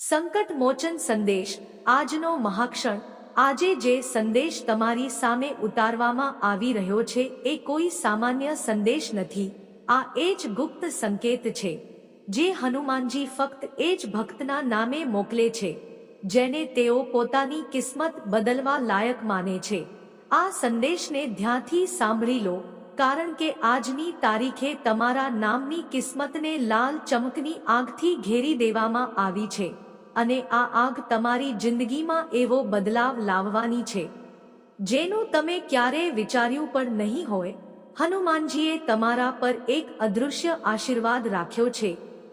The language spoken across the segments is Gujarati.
સંકટ મોચન સંદેશ, આજનો મહાક્ષણ, આજે જે સંદેશ તમારી સામે ઉતારવામાં આવી રહ્યો છે, એ કોઈ સામાન્ય સંદેશ નથી. આ એ જ ગુપ્ત સંકેત છે, જે હનુમાનજી ફક્ત એ જ ભક્તના નામે મોકલે છે, જેને તેઓ પોતાની કિસ્મત બદલવા લાયક માને છે. આ સંદેશને ધ્યાનથી સાંભળી લો, કારણ કે આજની તારીખે તમારા નામની કિસ્મતને લાલ ચમકની આગથી ઘેરી દેવામાં આવી છે. અને આ આગ તમારી જિંદગીમાં એવો બદલાવ લાવવાની છે. જેનું તમે ક્યારેય વિચાર્યું પણ નહીં હોય, હનુમાનજીએ તમારા પર એક અદૃશ્ય આશીર્વાદ રાખ્યો છે,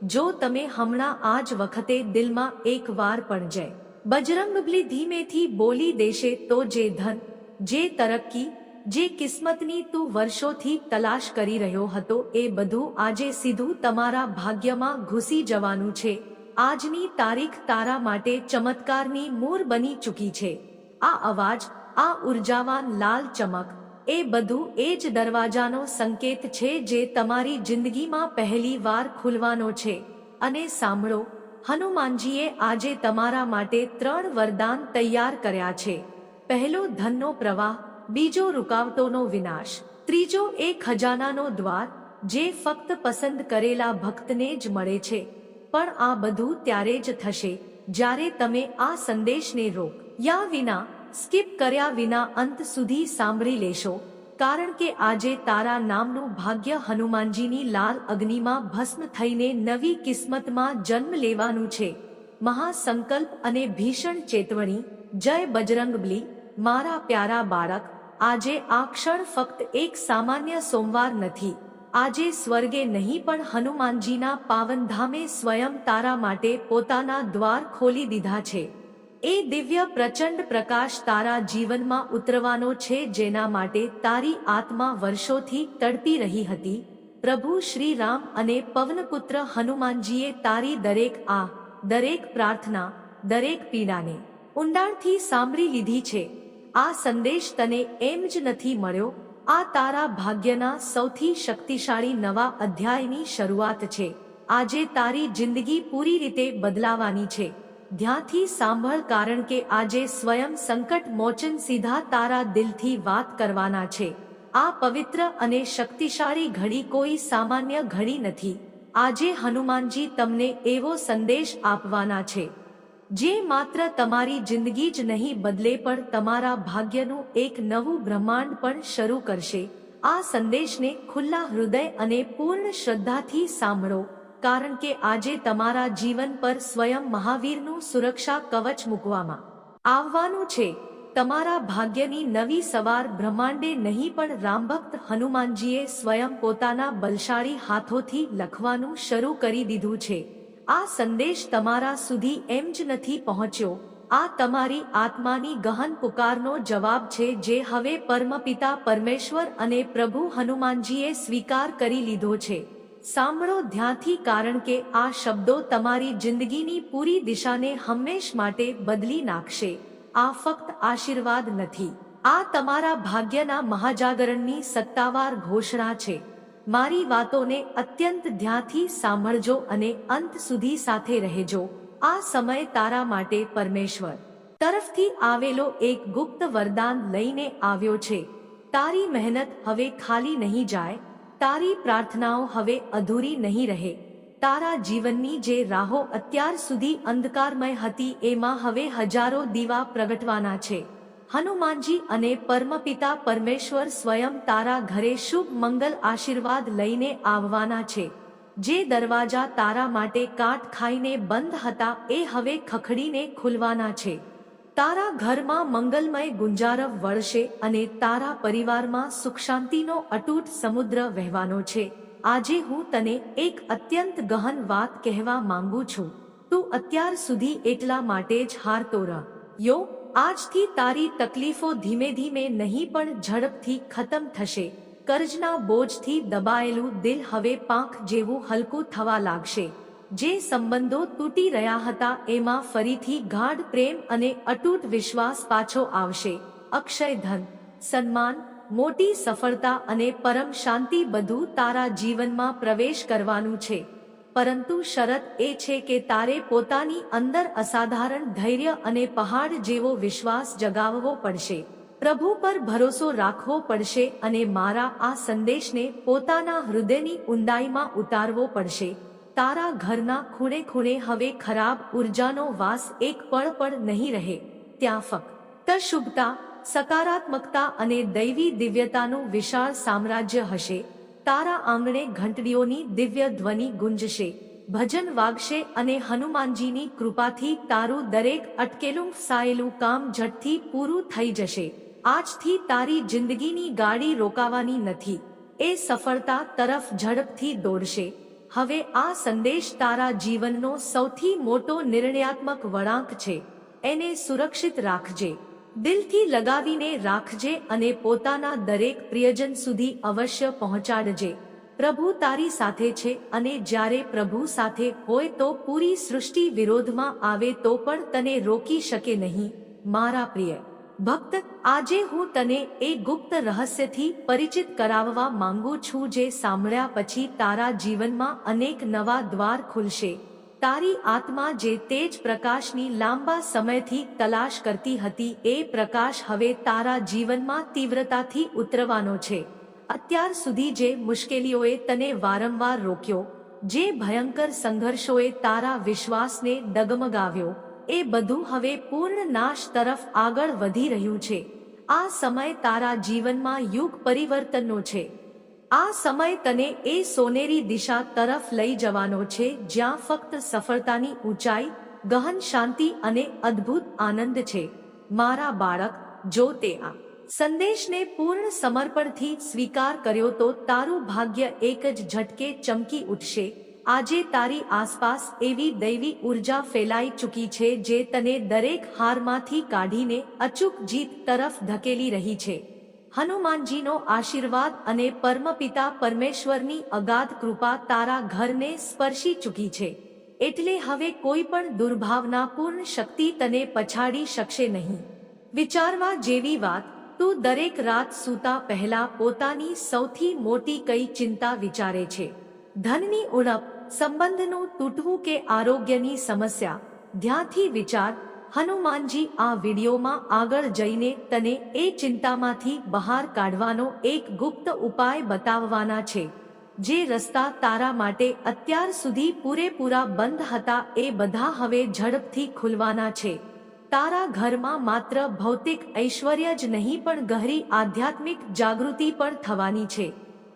જો તમે હમણાં આ જ વખતે દિલમાં એક વાર પણ જય. બજરંગબલી ધીમેથી બોલી દેશે તો જે ધન, જે તરક્કી, જે કિસ્મતની તું વર્ષોથી તલાશ કરી રહ્યો હતો એ બધું આજે સીધું તમારા ભાગ્યમાં ઘૂસી જવાનું છે. આજની તારીખ તારા માટે ચમત્કારની મૂર બની ચૂકી છે. આ અવાજ, આ ઉર્જાવાન લાલ ચમક, એ બધું એ જ દરવાજાનો સંકેત છે જે તમારી જિંદગીમાં પહેલી વાર ખુલવાનો છે. અને સાંભળો, હનુમાનજીએ આજે તમારા માટે ત્રણ વરદાન તૈયાર કર્યા છે. પહેલો ધનનો પ્રવાહ, બીજો રૂકાવટોનો વિનાશ, ત્રીજો એ ખજાનાનો દ્વાર, જે ફક્ત પસંદ કરેલા ભક્તને જ મળે છે. પણ આ બધું ત્યારે જ થશે, જ્યારે તમે આ સંદેશને રોક, યા વિના, સ્કીપ કર્યા વિના અંત સુધી સાંભળી લેશો, કારણ કે આજે તારા નામનું ભાગ્ય હનુમાનજીની લાલ અગ્નિમાં ભસ્મ થઈને નવી કિસ્મતમાં જન્મ લેવાનું છે. મહાસંકલ્પ અને ભીષણ ચેતવણી, જય બજરંગબલી, મારા પ્યારા બાળક, આજે આ ક્ષણ ફક્ત એક સામાન્ય સોમવાર નથી આજે સ્વર્ગે નહીં, પણ હનુમાનજીના પાવનધામે સ્વયં તારા માટે પોતાના દ્વાર ખોલી દીધા છે. એ દિવ્ય પ્રચંડ પ્રકાશ તારા જીવનમાં ઉતરવાનો છે, જેના માટે તારી આત્મા વર્ષોથી તડપી રહી હતી. પ્રભુ શ્રી રામ અને પવનપુત્ર હનુમાનજીએ તારી દરેક આ, દરેક પ્રાર્થના, દરેક પીડાને ઊંડાણથી સાંભળી લીધી છે. આ સંદેશ તને એમ જ નથી મળ્યો આ તારા ભાગ્યના સૌથી શક્તિશાળી નવા અધ્યાયની શરૂઆત છે. આજે તારી જિંદગી પૂરી રીતે બદલાવાની છે. ધ્યાનથી સાંભળ કારણ કે આજે સ્વયં સંકટ મોચન સીધા તારા દિલથી વાત કરવાના છે. આ પવિત્ર અને શક્તિશાળી ઘડી કોઈ સામાન્ય ઘડી નથી. આજે હનુમાનજી તમને એવો સંદેશ આપવાના છે. જે માત્ર તમારી જિંદગી જ નહીં બદલે પણ તમારા ભાગ્યનું એક નવું બ્રહ્માંડ પણ શરૂ કરશે. આ સંદેશને ખુલ્લા હૃદય અને પૂર્ણ શ્રદ્ધાથી સાંભળો, કારણ કે આજે તમારા જીવન પર સ્વયં મહાવીરનું સુરક્ષા કવચ મૂકવામાં આવવાનું છે. તમારા ભાગ્યની નવી સવાર બ્રહ્માંડે નહીં પણ રામભક્ત હનુમાનજીએ સ્વયં પોતાના બલશાળી હાથોથી લખવાનું શરૂ કરી દીધું છે. આ સંદેશ તમારા સુધી એમ જ નથી પહોંચ્યો. આ તમારી આત્માની ગહન પુકારનો જવાબ છે જે હવે પરમપિતા પરમેશ્વર અને પ્રભુ હનુમાનજીએ સ્વીકાર કરી લીધો છે. સાંભળો ધ્યાનથી કારણ કે આ શબ્દો તમારી જિંદગીની પૂરી દિશાને હંમેશ માટે બદલી નાખશે. આ ફક્ત આશીર્વાદ નથી. આ તમારા ભાગ્યના મહાજાગરણની સત્તાવાર ઘોષણા છે. મારી વાતોને અત્યંત ધ્યાનથી સાંભળજો અને અંત સુધી સાથે રહેજો. આ સમય તારા માટે પરમેશ્વર. તરફથી આવેલો એક ગુપ્ત વરદાન લઈને આવ્યો છે. તારી મહેનત હવે ખાલી નહીં જાય. તારી પ્રાર્થનાઓ હવે અધૂરી નહીં રહે. તારા જીવનની જે રાહો અત્યાર સુધી અંધકારમય હતી એમાં હવે હજારો દીવા પ્રગટવાના છે. હનુમાનજી અને પરમપિતા પરમેશ્વર સ્વયં તારા ઘરે શુભ મંગલ આશીર્વાદ લઈને આવવાના છે. જે દરવાજા તારા માટે કાટ ખાઈને બંધ હતા, એ હવે ખખડીને ખુલવાના છે. તારા ઘરમાં મંગલમય ગુંજારવ વળશે અને તારા પરિવારમાં સુખ શાંતિનો અતૂટ સમુદ્ર વહેવાનો છે. આજે હું તને એક અત્યંત ગહન વાત કહેવા માંગુ છું. તું અત્યાર સુધી એટલા માટે જ હારતો રહ. યો આજથી તારી તકલીફો ધીમે ધીમે નહીં પણ ઝડપથી ખતમ થશે. કર્જના બોજથી દબાયેલું દિલ હવે પાંખ જેવું હલકું થવા લાગશે. જે સંબંધો તૂટી રહ્યા હતા એમાં ફરીથી ગાઢ પ્રેમ અને અતૂટ વિશ્વાસ પાછો આવશે. અક્ષય ધન, સન્માન, મોટી સફળતા અને પરમ શાંતિ બધું તારા જીવનમાં પ્રવેશ કરવાનું છે. પરંતુ શરત એ છે કે તારે પોતાની અંદર અસાધારણ ધૈર્ય અને પહાડ જેવો વિશ્વાસ જગાવવો પડશે. પ્રભુ પર ભરોસો રાખવો પડશે અને મારા આ સંદેશને પોતાના હૃદયની ઊંડાઈમાં ઉતારવો પડશે. તારા ઘરના ખૂણે ખૂણે હવે ખરાબ ઉર્જાનો વાસ એક પળ પણ નહીં રહે. ત્યાં ફક્ત શુભતા, સકારાત્મકતા અને દૈવી દિવ્યતાનું વિશાળ સામ્રાજ્ય હશે. તારા આંગણે ઘંટડીઓની દિવ્ય ધ્વનિ ગુંજશે. ભજન વાગશે અને હનુમાનજીની કૃપાથી તારું દરેક અટકેલું ફસાયેલું કામ ઝટથી પૂરું થઈ જશે. આજથી તારી જિંદગીની ગાડી રોકાવાની નથી. એ સફળતા તરફ ઝડપથી દોડશે. હવે આ સંદેશ તારા જીવનનો સૌથી મોટો નિર્ણયાત્મક વળાંક છે. એને સુરક્ષિત રાખજે. દિલથી લગાવીને રાખજે અને પોતાના દરેક પ્રિયજન સુધી અવશ્ય પહોંચાડજે. પ્રભુ તારી સાથે છે અને જ્યારે પ્રભુ સાથે હોય તો પૂરી સૃષ્ટિ વિરોધમાં આવે તો પણ તને રોકી શકે નહીં, મારા પ્રિય. ભક્ત, આજે હું તને એ ગુપ્ત રહસ્યથી પરિચિત કરાવવા માંગુ છું જે સાંભળ્યા પછી તારા જીવનમાં અનેક નવા દ્વાર ખુલશે. તારી આત્મા જે તેજ પ્રકાશની લાંબા સમયથી તલાશ કરતી હતી, એ પ્રકાશ હવે તારા જીવનમાં તીવ્રતાથી ઉતરવાનો છે. અત્યાર સુધી જે મુશ્કેલીઓએ તને વારંવાર રોક્યો, જે ભયંકર સંઘર્ષોએ તારા વિશ્વાસને ડગમગાવ્યો, એ બધું હવે પૂર્ણ નાશ તરફ આગળ વધી રહ્યું છે. આ સમય તારા જીવનમાં યુગ પરિવર્તનનો છે. આ સમય તને એ સોનેરી દિશા તરફ લઈ જવાનો છે જ્યાં ફક્ત સફળતાની ઊંચાઈ, ગહન શાંતિ અને અદ્ભુત આનંદ છે. મારા બાળક, જો તે આ સંદેશને પૂર્ણ સમર્પણથી સ્વીકાર કર્યો તો તારું ભાગ્ય એક જ ઝટકે ચમકી ઉઠશે. આજે તારી આસપાસ એવી દૈવી ઊર્જા ફેલાઈ ચૂકી છે જે તને દરેક હારમાંથી કાઢીને અચૂક જીત તરફ ધકેલી રહી છે. હનુમાનજીનો આશીર્વાદ અને પરમપિતા પરમેશ્વરની અગાધ કૃપા તારા ઘરને સ્પર્શી ચૂકી છે. એટલે હવે કોઈ પણ દુર્ભાવનાપૂર્ણ શક્તિ તને પછાડી શકશે નહીં. વિચારવા જેવી વાત, તું દરેક રાત સૂતા પહેલા પોતાની સૌથી મોટી કઈ ચિંતા વિચારે છે. ધનની ઉણપ, સંબંધનું તૂટવું કે આરોગ્યની સમસ્યા, ધ્યાનથી વિચાર હનુમાનજી આ વિડીયોમાં આગળ જઈને તને એ ચિંતામાંથી બહાર કાઢવાનો એક ગુપ્ત ઉપાય બતાવવાના છે. જે રસ્તા તારા માટે અત્યાર સુધી પૂરેપૂરા બંધ હતા એ બધા હવે ઝડપથી ખુલવાના છે. તારા ઘરમાં માત્ર ભૌતિક ઐશ્વર્ય જ નહીં પણ ગહરી આધ્યાત્મિક જાગૃતિ પણ થવાની છે.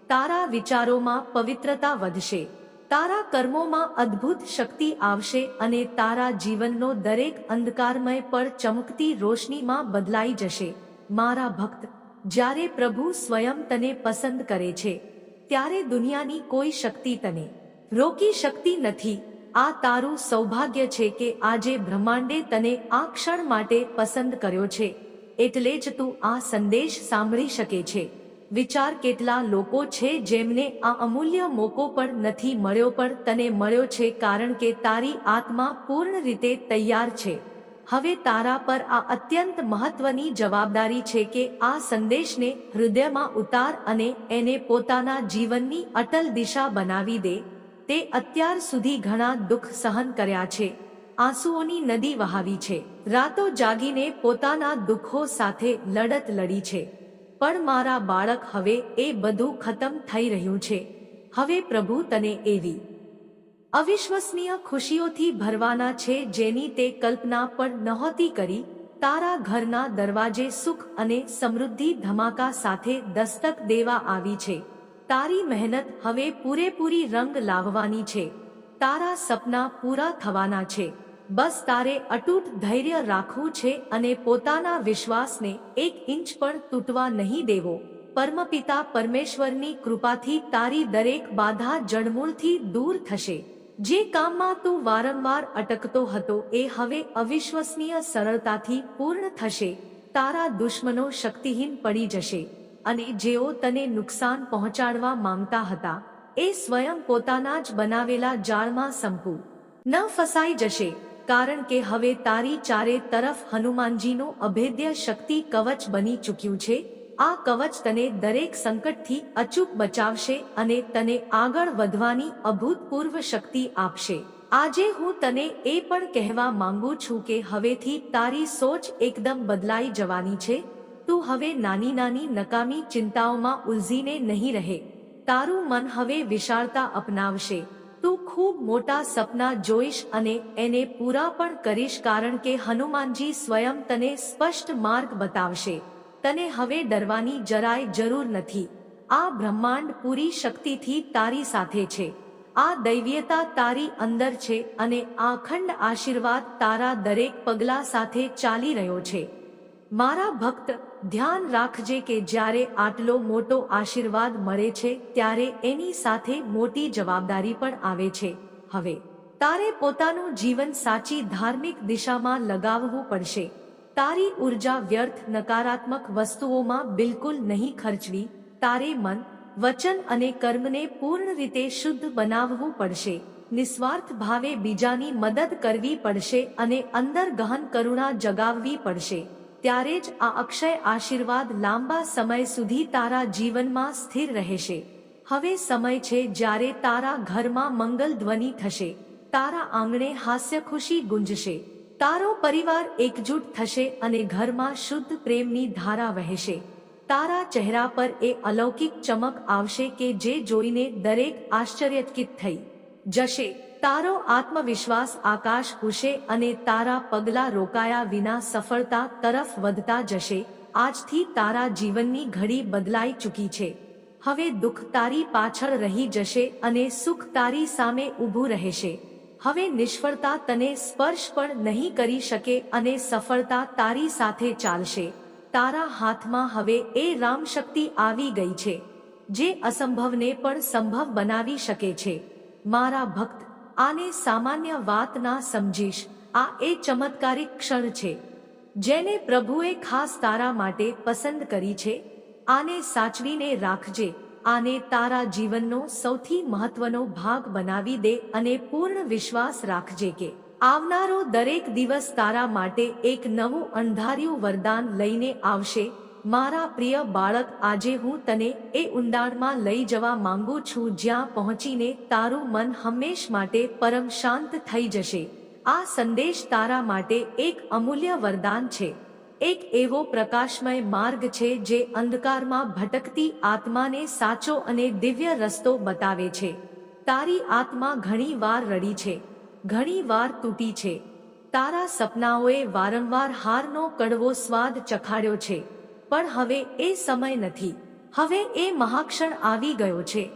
તારા વિચારોમાં પવિત્રતા વધશે. તારા કર્મોમાં અદ્ભુત શક્તિ આવશે અને તારા જીવનનો દરેક અંધકારમય પર ચમકતી રોશનીમાં બદલાઈ જશે. મારા ભક્ત, જ્યારે પ્રભુ સ્વયં તને પસંદ કરે છે, ત્યારે દુનિયાની કોઈ શક્તિ તને રોકી શકતી નથી. આ તારું સૌભાગ્ય છે કે આજે બ્રહ્માંડે તને આ ક્ષણ માટે પસંદ કર્યો છે, એટલે જ તું આ સંદેશ સાંભળી શકે છે. વિચાર કેટલા લોકો છે જેમને આ અમૂલ્ય મોકો પણ નથી મળ્યો પણ તને મળ્યો છે કારણ કે તારી આત્મા પૂર્ણ રીતે તૈયાર છે. હવે તારા પર આ અત્યંત મહત્વની જવાબદારી છે કે આ સંદેશને હૃદયમાં ઉતાર અને એને પોતાના જીવનની અટલ દિશા બનાવી દે. તે અત્યાર સુધી ઘણા દુઃખ સહન કર્યા છે. આંસુઓની નદી વહાવી છે. રાતો જાગીને પોતાના દુઃખો સાથે લડત લડી છે. પણ મારા બાળક હવે એ બધું ખતમ થઈ રહ્યું છે. હવે પ્રભુ તને એવી અવિશ્વસનીય ખુશીઓથી ભરવાના છે જેની તે કલ્પના પણ નહોતી કરી. તારા ઘરના દરવાજે સુખ અને સમૃદ્ધિ ધમાકા સાથે દસ્તક દેવા આવી છે. તારી મહેનત હવે પૂરેપૂરી રંગ લાવવાની છે. તારા સપના પૂરા થવાના છે. બસ તારે અટૂટ ધૈર્ય રાખવું છે અને પોતાના વિશ્વાસને એક ઇંચ પણ તૂટવા નહીં દેવો. પરમપિતા પરમેશ્વરની કૃપાથી તારી દરેક બાધા જડમૂળથી દૂર થશે. જે કામમાં તું વારંવાર અટકતો હતો એ હવે અવિશ્વસનીય સરળતાથી પૂર્ણ થશે. તારા દુશ્મનો શક્તિહીન પડી જશે અને જેઓ તને નુકસાન પહોંચાડવા માંગતા હતા, એ સ્વયં પોતાના જ બનાવેલા જાળમાં સંપુ. ન ફસાઈ જશે. કારણ કે હવે તારી ચારે તરફ હનુમાનજીનું અભેદ્ય શક્તિ કવચ બની ચૂક્યું છે. આ કવચ તને દરેક સંકટથી અચૂક બચાવશે અને તને આગળ વધવાની અભૂતપૂર્વ શક્તિ આપશે. આજે હું તને એ પણ કહેવા માંગુ છું કે હવેથી તારી સોચ એકદમ બદલાઈ જવાની છે. તું હવે નાની નાની નકામી ચિંતાઓમાં ઉલઝીને નહીં રહે. તારું મન હવે વિશાળતા અપનાવશે. તું ખૂબ મોટા સપના જોઈશ અને એને પૂરા પણ કરીશ કારણ કે હનુમાનજી સ્વયં તને સ્પષ્ટ માર્ગ બતાવશે. તને હવે ડરવાની જરાય જરૂર નથી. આ બ્રહ્માંડ પૂરી શક્તિથી તારી સાથે છે. આ દૈવ્યતા તારી અંદર છે અને આ અખંડ આશીર્વાદ તારા દરેક પગલા સાથે ચાલી રહ્યો છે. મારા ભક્ત ધ્યાન રાખજે કે જ્યારે આટલો મોટો આશીર્વાદ મળે છે, ત્યારે એની સાથે મોટી જવાબદારી પણ આવે છે. હવે, તારે પોતાનું જીવન સાચી ધાર્મિક દિશામાં લગાવવું પડશે. તારી ઊર્જા વ્યર્થ નકારાત્મક વસ્તુઓમાં બિલકુલ નહીં ખર્ચવી. તારે મન, વચન અને કર્મને પૂર્ણ રીતે શુદ્ધ બનાવવું પડશે. નિસ્વાર્થ ભાવે બીજાની મદદ કરવી પડશે અને અંદર ગહન કરુણા જગાવવી પડશે. ત્યારે જ આ અક્ષય આશીર્વાદ લાંબા સમય સુધી તારા જીવનમાં સ્થિર રહેશે. હવે સમય છે જ્યારે તારા ઘરમાં મંગલ ધ્વનિ થશે. તારા આંગણે હાસ્ય ખુશી ગુંજશે. તારો પરિવાર એકજૂટ થશે અને ઘરમાં શુદ્ધ પ્રેમની ધારા વહેશે. તારા ચહેરા પર એ અલૌકિક ચમક આવશે કે જે જોઈને દરેક આશ્ચર્યચકિત થઈ જશે. તારો આત્મવિશ્વાસ આકાશ ઉશે અને તારા પગલા રોકાયા વિના સફળતા તરફ વધતા જશે. આજથી તારા જીવનની ઘડી બદલાઈ ચૂકી છે. હવે દુઃખ તારી પાછળ રહી જશે અને સુખ તારી સામે ઊભું રહેશે. હવે નિષ્ફળતા તને સ્પર્શ પણ નહીં કરી શકે અને સફળતા તારી સાથે ચાલશે. તારા હાથમાં હવે એ રામ શક્તિ આવી ગઈ છે, જે અસંભવને પણ સંભવ બનાવી શકે છે. મારા ભક્ત આને સામાન્ય વાત ના સમજીશ. આ એ ચમત્કારિક ક્ષણ છે, જેને પ્રભુએ ખાસ તારા માટે પસંદ કરી છે. આને સાચવીને રાખજે. આને તારા જીવનનો સૌથી મહત્વનો ભાગ બનાવી દે અને પૂર્ણ વિશ્વાસ રાખજે કે આવનારો દરેક દિવસ તારા માટે એક નવું અંધાર્યું વરદાન લઈને આવશે. મારા પ્રિય બાળક, આજે હું તને એ ઊંડાણમાં લઈ જવા માંગુ છું જ્યાં પહોંચીને તારું મન હંમેશ માટે પરમ શાંત થઈ જશે. આ સંદેશ તારા માટે એક અમૂલ્ય વરદાન છે. એક એવો પ્રકાશમય માર્ગ છે જે અંધકારમાં ભટકતી આત્માને સાચો અને દિવ્ય રસ્તો બતાવે છે. તારી આત્મા ઘણી વાર રડી છે ઘણી વાર તૂટી છે. તારા સપનાઓએ વારંવાર હારનો કડવો સ્વાદ ચખાડ્યો છે. પણ હવે એ સમય નથી. હવે એ મહાક્ષણ આવી ગયો છે.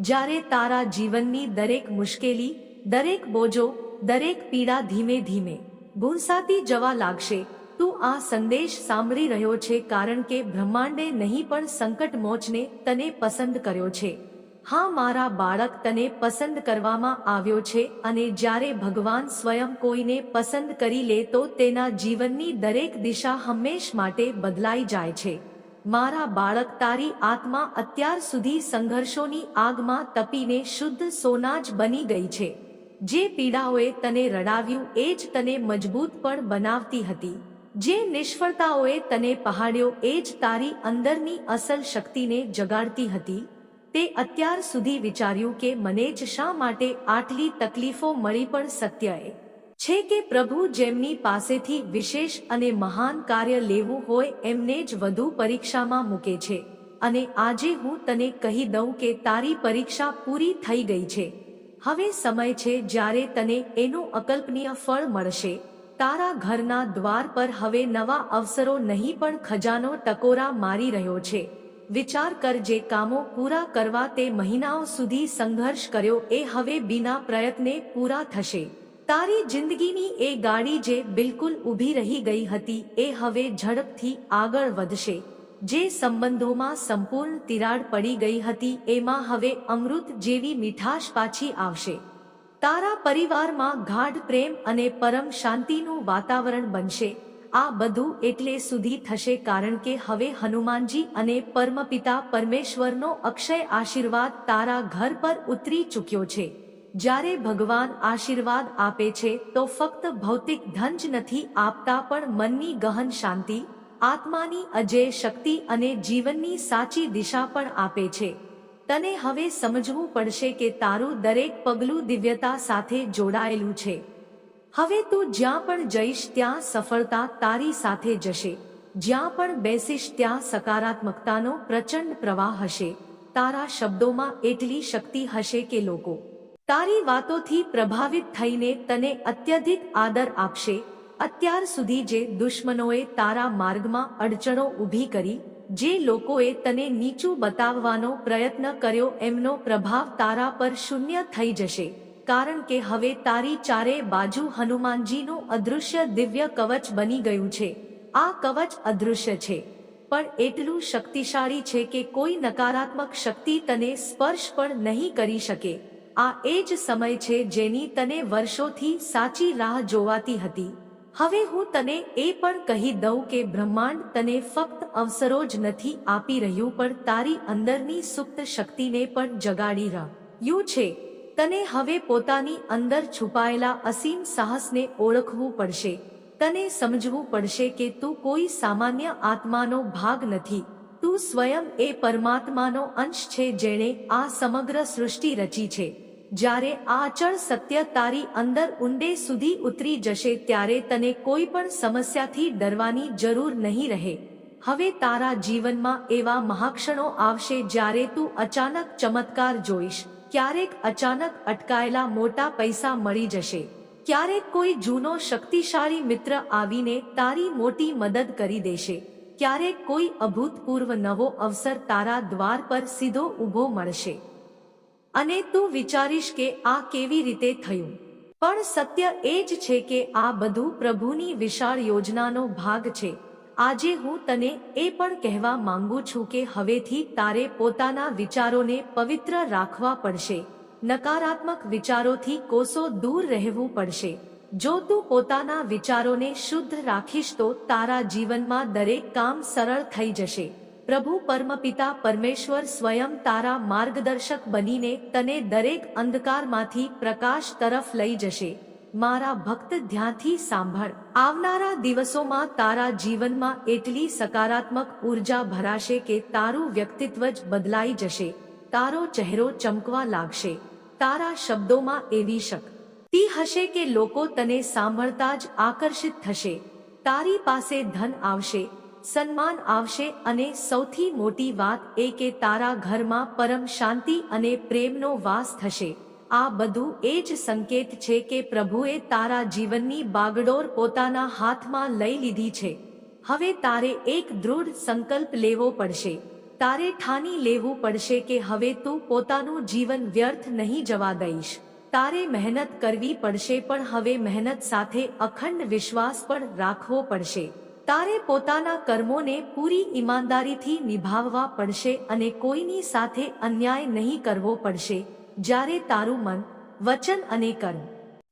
જ્યારે તારા જીવનની દરેક મુશ્કેલી, દરેક બોજો, દરેક પીડા ધીમે ધીમે ભૂંસાતી જવા લાગશે. તું આ સંદેશ સાંભળી રહ્યો છે કારણ કે બ્રહ્માંડે નહીં પણ સંકટ મોચને તને પસંદ કર્યો છે. હા, મારા બાળક તને પસંદ કરવામાં આવ્યો છે અને જ્યારે ભગવાન સ્વયં કોઈને પસંદ કરી લે તો તેના જીવનની દરેક દિશા હંમેશ માટે બદલાઈ જાય છે. મારા બાળક તારી આત્મા અત્યાર સુધી સંઘર્ષોની આગમાં તપીને શુદ્ધ સોના જ બની ગઈ છે. જે પીડાઓએ તને રડાવ્યું એ જ તને મજબૂત પણ બનાવતી હતી. જે નિષ્ફળતાઓએ તને પહાડ્યો એ જ તારી અંદરની અસલ શક્તિને જગાડતી હતી. તે અત્યાર સુધી વિચાર્યું કે મને જ શા માટે આટલી તકલીફો મળી પણ સત્ય એ. છે કે પ્રભુ જેમની પાસેથી વિશેષ અને મહાન કાર્ય લેવું હોય એમને જ વધુ પરીક્ષામાં મૂકે છે. અને આજે હું તને કહી દઉં કે તારી પરીક્ષા પૂરી થઈ ગઈ છે. હવે સમય છે જ્યારે તને એનું અકલ્પનીય ફળ મળશે. તારા ઘરના દ્વાર પર હવે નવા અવસરો નહીં પણ ખજાનો ટકોરા મારી રહ્યો છે. વિચાર કર જે કામો પૂરા કરવા તે મહિનાઓ સુધી સંઘર્ષ કર્યો, એ હવે બિના પ્રયત્ને પૂરા થશે. તારી જિંદગીની એ ગાડી જે બિલકુલ ઊભી રહી ગઈ હતી, એ હવે ઝડપથી આગળ વધશે. જે સંબંધોમાં સંપૂર્ણ તિરાડ પડી ગઈ હતી, એમાં હવે અમૃત જેવી મીઠાશ પાછી આવશે. તારા પરિવારમાં ગાઢ પ્રેમ અને પરમ શાંતિનું વાતાવરણ બનશે. આ બધું એટલે સુધી થશે કારણ કે હવે હનુમાનજી અને પરમપિતા પરમેશ્વરનો અક્ષય આશીર્વાદ તારા ઘર પર ઉતરી ચૂક્યો છે. જ્યારે ભગવાન આશીર્વાદ આપે છે, તો ફક્ત ભૌતિક ધન જ નથી આપતા પણ મનની ગહન શાંતિ, આત્માની અજય શક્તિ અને જીવનની સાચી દિશા પણ આપે છે. તને હવે સમજવું પડશે કે તારું દરેક પગલું દિવ્યતા સાથે જોડાયેલું છે. હવે તું જ્યાં પણ જઈશ ત્યાં સફળતા તારી સાથે જશે. જ્યાં પણ બેસીશ ત્યાં સકારાત્મકતાનો પ્રચંડ પ્રવાહ હશે. તારા શબ્દોમાં એટલી શક્તિ હશે કે લોકો તારી વાતોથી પ્રભાવિત થઈને તને અત્યધિક આદર આપશે. અત્યાર સુધી જે દુશ્મનોએ તારા માર્ગમાં અડચણો ઊભી કરી, જે લોકોએ તને નીચું બતાવવાનો પ્રયત્ન કર્યો, એમનો પ્રભાવ તારા પર શૂન્ય થઈ જશે. કારણ કે હવે તારી ચારે બાજુ હનુમાનજીનું અદૃશ્ય દિવ્ય કવચ બની ગયું છે. આ કવચ અદૃશ્ય છે. પણ એટલું શક્તિશાળી છે કે કોઈ નકારાત્મક શક્તિ તને સ્પર્શ પણ નહીં કરી શકે. આ એ જ સમય છે જેની તને વર્ષોથી સાચી રાહ જોવાતી હતી. હવે હું તને એ પણ કહી દઉં કે બ્રહ્માંડ તને ફક્ત અવસરો જ નથી આપી રહ્યું પણ તારી અંદરની સુપ્ત શક્તિને પણ જગાડી રહ્યું છે. તને હવે પોતાની અંદર છુપાયેલા અસીમ સાહસને ઓળખવું પડશે. તને સમજવું પડશે કે તું કોઈ સામાન્ય આત્માનો ભાગ નથી. તું સ્વયં એ પરમાત્માનો અંશ છે જેણે આ સમગ્ર સૃષ્ટિ રચી છે. જ્યારે આ અચળ સત્ય તારી અંદર ઊંડે સુધી ઉતરી જશે ત્યારે તને કોઈ પણ સમસ્યાથી ડરવાની જરૂર નહીં રહે. હવે તારા જીવનમાં એવા મહાક્ષણો આવશે જ્યારે તું અચાનક ચમત્કાર જોઈશ. ક્યારેક અચાનક અટકાયેલા મોટા પૈસા મળી જશે. ક્યારેક કોઈ જૂનો શક્તિશાળી મિત્ર આવીને તારી મોટી મદદ કરી દેશે. ક્યારેક કોઈ અભૂતપૂર્વ નવો અવસર તારા દ્વાર પર સીધો ઊભો મળશે. અને તું વિચારીશ કે આ કેવી રીતે થયું. પણ સત્ય એ જ છે કે આ બધું પ્રભુની વિશાળ યોજનાનો ભાગ છે. આજે હું તને એ પણ કહેવા માંગુ છું કે હવેથી તારે પોતાના વિચારોને પવિત્ર રાખવા પડશે. નકારાત્મક વિચારોથી કોસો દૂર રહેવું પડશે. જો તું પોતાના વિચારોને શુદ્ધ રાખીશ તો તારા જીવનમાં દરેક કામ સરળ થઈ જશે. પ્રભુ પરમપિતા પરમેશ્વર સ્વયં તારા માર્ગદર્શક બનીને તને દરેક અંધકારમાંથી પ્રકાશ તરફ લઈ જશે. મારા ભક્ત ધ્યાનથી સાંભળ. આવનારા દિવસોમાં તારા જીવનમાં એટલી સકારાત્મક ઊર્જા ભરાશે કે તારું વ્યક્તિત્વ જ બદલાઈ જશે. તારો ચહેરો ચમકવા લાગશે. તારા શબ્દોમાં એવી શક્તિ હશે કે લોકો તને સાંભળતા જ આકર્ષિત થશે. તારી પાસે ધન આવશે, સન્માન આવશે અને સૌથી મોટી વાત એ કે તારા ઘરમાં પરમ શાંતિ અને પ્રેમનો વાસ થશે. આ બધું એ જ સંકેત છે કે પ્રભુએ તારા જીવનની બાગડોર પોતાના હાથમાં લઈ લીધી છે. હવે તારે એક દૃઢ સંકલ્પ લેવો પડશે. તારે ઠાની લેવું પડશે કે હવે તું પોતાનું જીવન વ્યર્થ નહીં જવા દઈશ. તારે મહેનત કરવી પડશે પણ હવે મહેનત સાથે અખંડ વિશ્વાસ પણ રાખવો પડશે. તારે પોતાના કર્મોને પૂરી ઈમાનદારીથી નિભાવવા પડશે અને કોઈની સાથે અન્યાય નહીં કરવો પડશે. જ્યારે તારું મન વચન અને કર્મ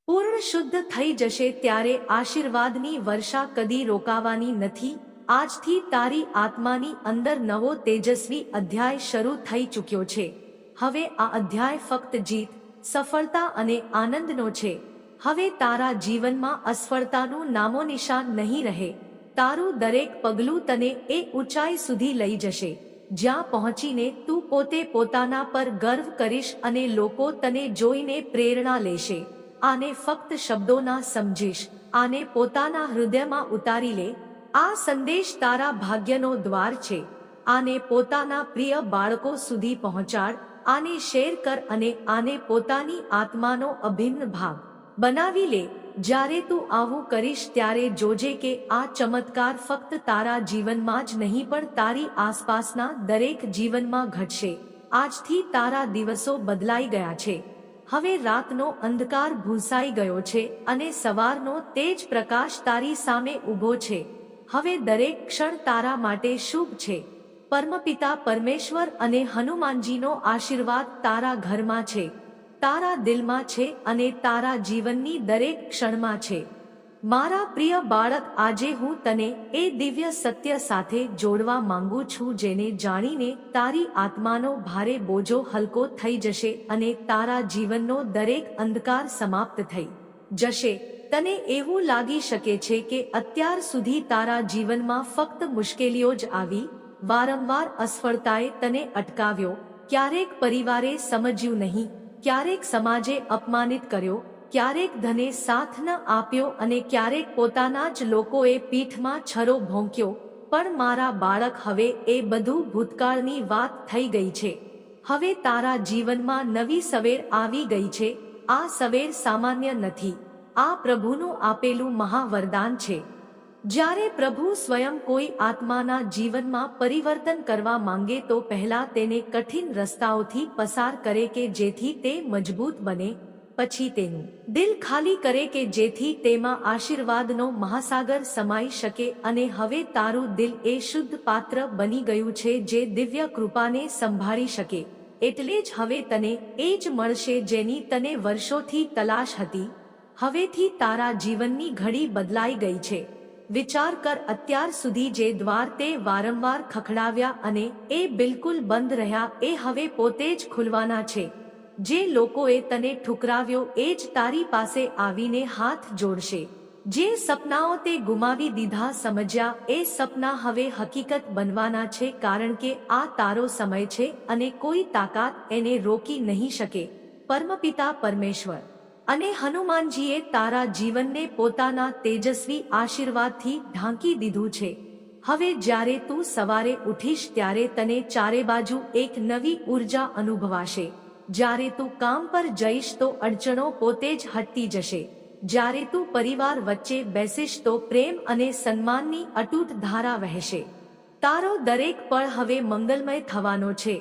પૂર્ણ શુદ્ધ થઈ જશે ત્યારે આશીર્વાદની વર્ષા કદી રોકાવાની નથી. આજથી તારી આત્માની અંદર નવો તેજસ્વી અધ્યાય શરૂ થઈ ચૂક્યો છે. હવે આ અધ્યાય ફક્ત જીત, સફળતા અને આનંદનો છે. હવે તારા જીવનમાં અસફળતાનું નામો નિશાન નહીં રહે. તારું દરેક પગલું તને એ ઊંચાઈ સુધી લઈ જશે. જ્યાં પહોંચીને તું પોતે પોતાના પર ગર્વ કરીશ અને લોકો તને જોઈને પ્રેરણા લેશે. આને ફક્ત શબ્દોના સમજીશ. આને પોતાના હૃદયમાં ઉતારી લે. આ સંદેશ તારા ભાગ્યનો દ્વાર છે. આને પોતાના પ્રિય બાળકો સુધી પહોંચાડ. આને શેર કર અને આને પોતાની આત્માનો અભિન્ન ભાગ બનાવી લે. જ્યારે તું આવું કરીશ ત્યારે જોજે કે આ ચમત્કાર ફક્ત તારા જીવનમાં જ નહીં, પણ તારી આસપાસના દરેક જીવનમાં ઘટશે. આજથી તારા દિવસો બદલાઈ ગયા છે. હવે રાતનો અંધકાર ભૂંસાઈ ગયો છે અને સવારનો તેજ પ્રકાશ તારી સામે ઊભો છે. હવે દરેક ક્ષણ તારા માટે શુભ છે. પરમપિતા પરમેશ્વર અને હનુમાનજીનો આશીર્વાદ તારા ઘરમાં છે. તારા દિલમાં છે અને તારા જીવનની દરેક ક્ષણમાં છે. મારા પ્રિય બાળક, આજે હું તને એ દિવ્ય સત્ય સાથે જોડવા માંગુ છું જેને જાણીને તારી આત્માનો ભારે બોજો હલકો થઈ જશે અને તારા જીવનનો દરેક અંધકાર સમાપ્ત થઈ જશે. તને એવું લાગી શકે છે કે અત્યાર સુધી તારા જીવનમાં ફક્ત મુશ્કેલીઓ જ આવી, વારંવાર અસફળતાએ તને અટકાવ્યો, ક્યારેક પરિવારે સમજ્યું નહીં ક્યારેક સમાજે અપમાનિત કર્યો, ક્યારેક ધને સાથ ન આપ્યો અને ક્યારેક પોતાના જ લોકોએ પીઠમાં છરો ભોંક્યો. પણ મારા બાળક, હવે એ બધું ભૂતકાળની વાત થઈ ગઈ છે. હવે તારા જીવનમાં નવી સવેર આવી ગઈ છે. આ સવેર સામાન્ય નથી. આ પ્રભુનું આપેલું મહાવરદાન છે. જ્યારે પ્રભુ સ્વયં કોઈ આત્માના જીવનમાં પરિવર્તન કરવા માંગે તો પહેલા તેને કઠિન રસ્તાઓથી પસાર કરે કે જેથી તે મજબૂત બને, પછી તેનું દિલ ખાલી કરે કે જેથી તેમાં આશીર્વાદનો મહાસાગર સમાઈ શકે અને હવે તારું દિલ એ શુદ્ધ પાત્ર બની ગયું છે જે દિવ્ય કૃપાને સંભાળી શકે. એટલે જ હવે તને એ જ મળશે જેની તને વર્ષોથી તલાશ હતી. હવેથી તારા જીવનની ઘડી બદલાઈ ગઈ છે. વિચાર કર અત્યાર સુધી જે દ્વાર તે વારંવાર ખખડાવ્યા અને એ બિલકુલ બંધ રહ્યા, એ હવે પોતે જ ખુલવાના છે. જે લોકોએ તને ઠુકરાવ્યો, એ જ તારી પાસે આવીને હાથ જોડશે. જે સપનાઓ તે ગુમાવી દીધા સમજ્યા, એ સપના હવે હકીકત બનવાના છે કારણ કે આ તારો સમય છે અને કોઈ તાકાત એને રોકી નહીં શકે. પરમપિતા પરમેશ્વર. અને હનુમાનજીએ તારા જીવનને પોતાના તેજસ્વી આશીર્વાદથી ઢાંકી દીધું છે. હવે જ્યારે તું સવારે ઉઠીશ ત્યારે તને ચારે બાજુ એક નવી ઊર્જા અનુભવાશે. જ્યારે તું કામ પર જઈશ તો અડચણો પોતે જ હટતી જશે. જ્યારે તું પરિવાર વચ્ચે બેસીશ તો પ્રેમ અને સન્માનની અતૂટ ધારા વહેશે. તારો દરેક પળ હવે મંગલમય થવાનો છે.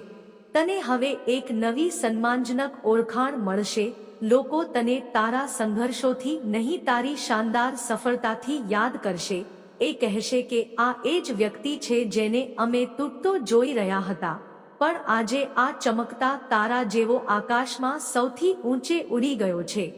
તને હવે એક નવી સન્માનજનક ઓળખાણ મળશે લોકો તને તારા સંઘર્ષોથી નહીં, તારી શાનદાર સફળતાથી યાદ કરશે. એ કહેશે કે આ એ જ વ્યક્તિ છે જેને અમે તૂટતો જોઈ રહ્યા હતા. પણ આજે આ ચમકતા તારા જેવો આકાશમાં સૌથી ઊંચે ઉડી ગયો છે.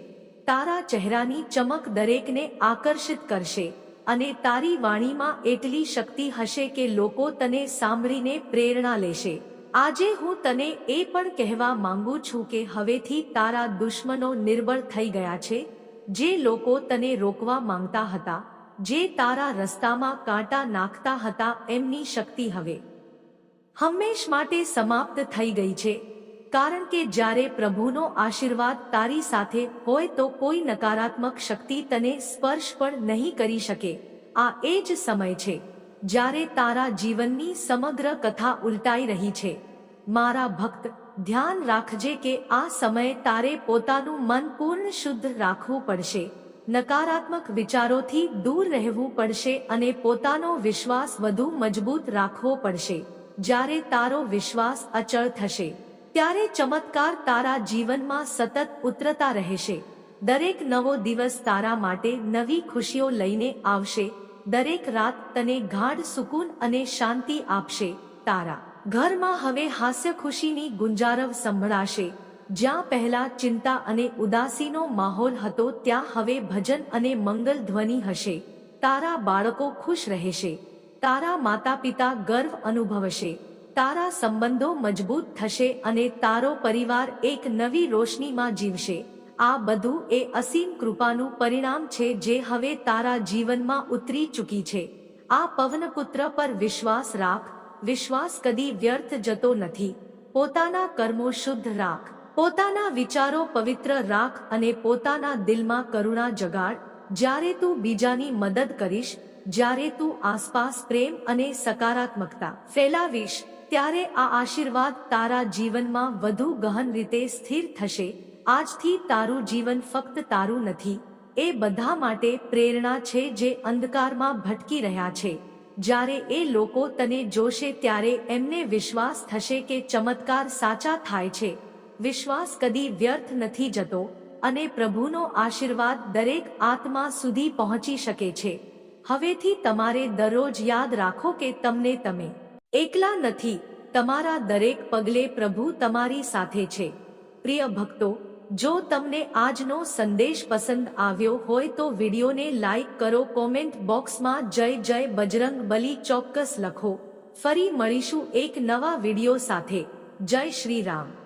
તારા ચહેરાની ચમક દરેકને આકર્ષિત કરશે. અને તારી વાણીમાં એટલી શક્તિ હશે કે લોકો તને સાંભળીને પ્રેરણા લેશે. આજે હું તને એ પણ કહેવા માંગુ છું કે હવેથી તારા દુશ્મનો નિર્બળ થઈ ગયા છે, જે લોકો તને રોકવા માંગતા હતા, જે તારા રસ્તામાં કાંટા નાખતા હતા એમની શક્તિ હવે હંમેશ માટે સમાપ્ત થઈ ગઈ છે. કારણ કે જ્યારે પ્રભુનો આશીર્વાદ તારી સાથે હોય તો કોઈ નકારાત્મક શક્તિ તને સ્પર્શ પણ નહીં કરી શકે. આ એ જ સમય છે. જ્યારે તારા જીવનની સમગ્ર કથા ઉલટાઈ રહી છે. મારા ભક્ત, ધ્યાન રાખજે કે આ સમયે તારે પોતાનું મન પૂર્ણ શુદ્ધ રાખવું પડશે. નકારાત્મક વિચારોથી દૂર રહેવું પડશે અને પોતાનો વિશ્વાસ વધુ મજબૂત રાખવો પડશે. જ્યારે તારો વિશ્વાસ અચળ થશે, ત્યારે ચમત્કાર તારા જીવનમાં સતત ઉતરતા રહેશે. દરેક નવો દિવસ તારા માટે નવી ખુશીઓ લઈને આવશે. દરેક રાત તને ગાઢ સુકૂન અને શાંતિ આપશે, તારા. ઘરમાં હવે હાસ્ય ખુશીની ગુંજારવ સંભળાશે. જ્યાં પહેલા ચિંતા અને ઉદાસીનો માહોલ હતો, ત્યાં હવે ભજન અને મંગલ ધ્વનિ હશે. તારા બાળકો ખુશ રહેશે. તારા માતા પિતા ગર્વ અનુભવશે. તારા સંબંધો મજબૂત થશે અને તારો પરિવાર એક નવી રોશનીમાં જીવશે. આ બધું એ અસીમ કૃપાનું પરિણામ છે જે હવે તારા જીવનમાં ઉતરી ચૂકી છે. આ પવનપુત્ર પર વિશ્વાસ રાખ. વિશ્વાસ કદી વ્યર્થ જતો નથી. પોતાના કર્મો શુદ્ધ રાખ. પોતાના વિચારો પવિત્ર રાખ અને પોતાના દિલમાં કરુણા જગાડ. જ્યારે તું બીજાની મદદ કરીશ, જ્યારે તું આસપાસ પ્રેમ અને સકારાત્મકતા ફેલાવીશ, ત્યારે આ આશીર્વાદ તારા જીવનમાં વધુ ગહન રીતે સ્થિર થશે. આજથી તારું જીવન ફક્ત તારું નથી. એ બધા માટે પ્રેરણા છે જે અંધકારમાં ભટકી રહ્યા છે. જ્યારે એ લોકો તને જોશે ત્યારે એમને વિશ્વાસ થશે કે ચમત્કાર સાચા થાય છે. વિશ્વાસ કદી વ્યર્થ નથી જતો અને પ્રભુનો આશીર્વાદ દરેક આત્મા સુધી પહોંચી શકે છે. હવેથી તમારે દરરોજ યાદ રાખો કે તમને તમે એકલા નથી, તમારા દરેક પગલે પ્રભુ તમારી સાથે છે. પ્રિય ભક્તો જો તમને આજનો સંદેશ પસંદ આવ્યો હોય તો વિડીયોને લાઈક કરો, કોમેન્ટ બોક્સમાં જય જય બજરંગ બલી ચોક્કસ લખો. ફરી મળીશું એક નવા વીડિયો સાથે. જય શ્રી રામ.